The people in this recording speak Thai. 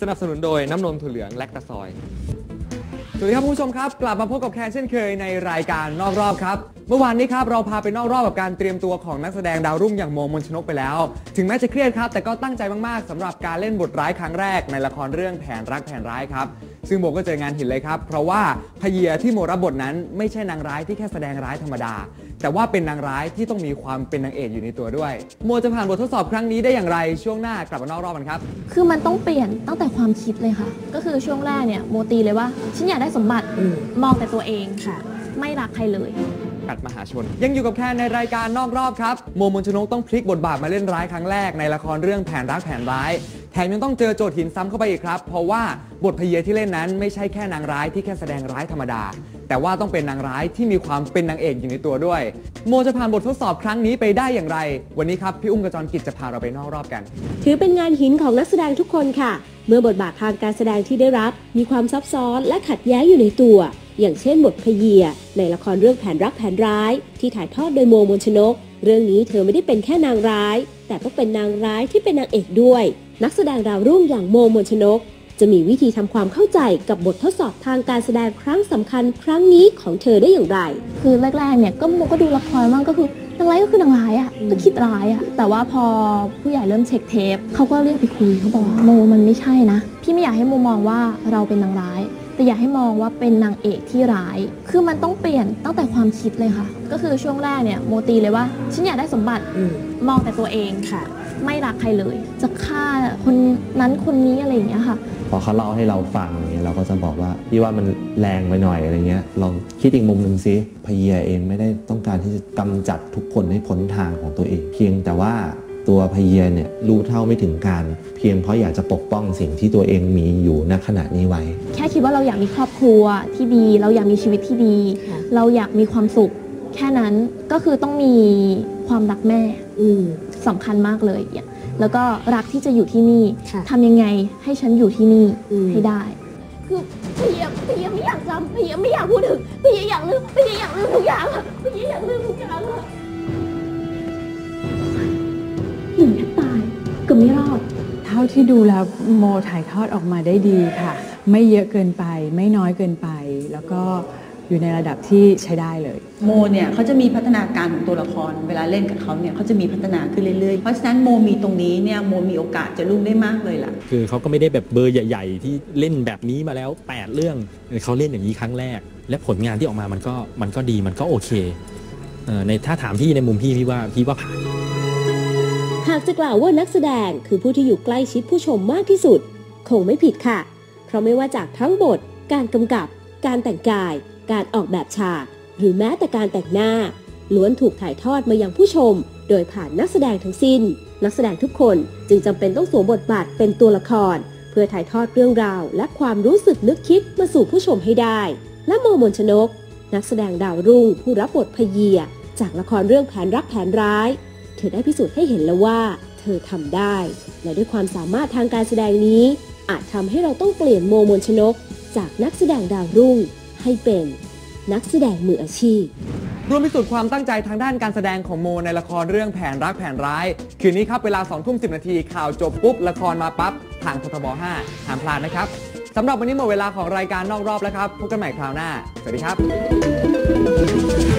สนับสนุนโดยน้ำนมถั่วเหลืองแลคตาซอย สวัสดีครับคุณผู้ชมครับ กลับมาพบกับแคนเช่นเคยในรายการนอกรอบครับ เมื่อวานนี้ครับเราพาไปนอกรอบกับการเตรียมตัวของนักแสดงดาวรุ่งอย่างโมมนชนกไปแล้ว ถึงแม้จะเครียดครับ แต่ก็ตั้งใจมากๆสำหรับการเล่นบทร้ายครั้งแรกในละครเรื่องแผนรักแผนร้ายครับ ซึ่งโมก็เจองานหินเลยครับ เพราะว่าพเยียที่โมรับบทนั้นไม่ใช่นางร้ายที่แค่แสดงร้ายธรรมดา แต่ว่าเป็นนางร้ายที่ต้องมีความเป็นนางเอกอยู่ในตัวด้วย โมจะผ่านบททดสอบครั้งนี้ได้อย่างไรช่วงหน้ากลับมานอกรอบกันครับ คือมันต้องเปลี่ยนตั้งแต่ความคิดเลยค่ะ ก็คือช่วงแรกเนี่ยโมตีเลยว่าฉันอยากได้สมบัติมองแต่ตัวเองค่ะ ไม่รักใครเลย กัดมหาชน ยังอยู่กับแค่ในรายการนอกรอบครับ โมมนชนกต้องพลิกบทบาทมาเล่นร้ายครั้งแรกในละครเรื่องแผนรักแผนร้าย แถมยังต้องเจอโจทย์หินซ้ำเข้าไปอีกครับ เพราะว่าบทพเยที่เล่นนั้นไม่ใช่แค่นางร้ายที่แค่แสดงร้ายธรรมดา แต่ว่าต้องเป็นนางร้ายที่มีความเป็นนางเอกอยู่ในตัวด้วย โมจะผ่านบททดสอบครั้งนี้ไปได้อย่างไร วันนี้ครับพี่อุ้มกระจรกิจจะพาเราไปนอกรอบกัน ถือเป็นงานหินของนักแสดงทุกคนค่ะ เมื่อบทบาททางการแสดงที่ได้รับ มีความซับซ้อนและขัดแย้งอยู่ในตัว อย่างเช่นบทพเยในละครเรื่องแผนรักแผนร้าย ที่ถ่ายทอดโดยโมมนชนก เรื่องนี้เธอไม่ได้เป็นแค่นางร้าย แต่ต้องเป็นนางร้ายที่เป็นนางเอกด้วย นักแสดงดาวรุ่งอย่างโมมนชนก จะมีวิธีทำความเข้าใจกับบททดสอบทางการแสดงครั้งสำคัญครั้งนี้ของเธอได้อย่างไร คือแรกๆเนี่ยก็โมก็ดูละครบ้างก็คือนางร้ายก็คือนางร้ายอะ่ะก็คิดร้ายอะ่ะแต่ว่าพอผู้ใหญ่เริ่มเช็คเทปเขาก็เรียกไปคุยเขาบอกว่าโมมันไม่ใช่นะ พี่ไม่อยากให้โมมองว่าเราเป็นนางร้าย แต่อยากให้มองว่าเป็นนางเอกที่ร้าย คือมันต้องเปลี่ยนตั้งแต่ความคิดเลยค่ะ ก็คือช่วงแรกเนี่ยโมตีเลยว่าฉันอยากได้สมบัติมองแต่ตัวเองค่ะ ไม่รักใครเลย จะฆ่าคนนั้นคนนี้อะไรอย่างเงี้ยค่ะ พอเขาเล่าให้เราฟังเนี่ยเราก็จะบอกว่าพี่ว่ามันแรงไปหน่อยอะไรเงี้ยลองคิดอีกมุมหนึ่งสิพเยียเองไม่ได้ต้องการที่จะกำจัดทุกคนให้พ้นทางของตัวเอง เพียงแต่ว่า ตัวพเยียเนี่ยรู้เท่าไม่ถึงการ เพียงเพราะอยากจะปกป้องสิ่งที่ตัวเองมีอยู่ณขณะนี้ไว้ แค่คิดว่าเราอยากมีครอบครัวที่ดี เราอยากมีชีวิตที่ดีค่ะเราอยากมีความสุข แค่นั้นก็คือต้องมีความรักแม่อืมสำคัญมากเลยเนี่ยแล้วก็รักที่จะอยู่ที่นี่ค่ะทำยังไงให้ฉันอยู่ที่นี่อืมให้ได้คือพี่ยพี่ยไม่อยากจำพี่ยไม่อยากพูดถึงพี่ยอยากลืมพี่ยอยากลืมทุกอย่างอะพี่ยอยากลืมทุกอย่าง กือบไม่รอด เท่าที่ดูแล้วโมถ่ายทอดออกมาได้ดีค่ะ ไม่เยอะเกินไป ไม่น้อยเกินไป แล้วก็อยู่ในระดับที่ใช้ได้เลย โมเนี่ยเขาจะมีพัฒนาการของตัวละคร เวลาเล่นกับเขาเนี่ยเขาจะมีพัฒนาขึ้นเรื่อยๆ เพราะฉะนั้นโมมีตรงนี้เนี่ยโมมีโอกาสจะรุ่งได้มากเลยล่ะ คือเขาก็ไม่ได้แบบเบอร์ใหญ่ ๆ ที่เล่นแบบนี้มาแล้ว 8 เรื่องเขาเล่นอย่างนี้ครั้งแรก และผลงานที่ออกมามันก็มันก็ดีมันก็โอเคเอ่อในถ้าถามพี่ในมุมพี่พี่ว่าพี่ว่าผ่านหากจะกล่าวว่านักแสดงคือผู้ที่อยู่ใกล้ชิดผู้ชมมากที่สุด คงไม่ผิดค่ะ เพราะไม่ว่าจากทั้งบท การกำกับ การแต่งกาย การออกแบบฉาก หรือแม้แต่การแต่งหน้า ล้วนถูกถ่ายทอดมายังผู้ชม โดยผ่านนักแสดงทั้งสิ้น นักแสดงทุกคนจึงจำเป็นต้องสวมบทบาทเป็นตัวละคร เพื่อถ่ายทอดเรื่องราว และความรู้สึกนึกคิดมาสู่ผู้ชมให้ได้ และโมมนชนก นักแสดงดาวรุ่งผู้รับบทพเยีย จากละครเรื่องแผนรักแผนร้าย เธอได้พิสูจน์ให้เห็นแล้วว่า เธอทำได้ และด้วยความสามารถทางการแสดงนี้ อาจทำให้เราต้องเปลี่ยนโมมนชนก จากนักแสดงดาวรุ่ง ให้เป็นนักแสดงมืออาชีพรวมพิสูจน์ความตั้งใจทางด้านการแสดงของโมในละครเรื่องแผนรักแผนร้าย คืนนี้ครับเวลา2ทุ่ม10 นาทีข่าวจบปุ๊บ ละครมาปั๊บ ทางททบ 5 ห้ามพลาดนะครับสำหรับวันนี้หมดเวลาของรายการนอกรอบแล้วครับพบกันใหม่คราวหน้า สวัสดีครับ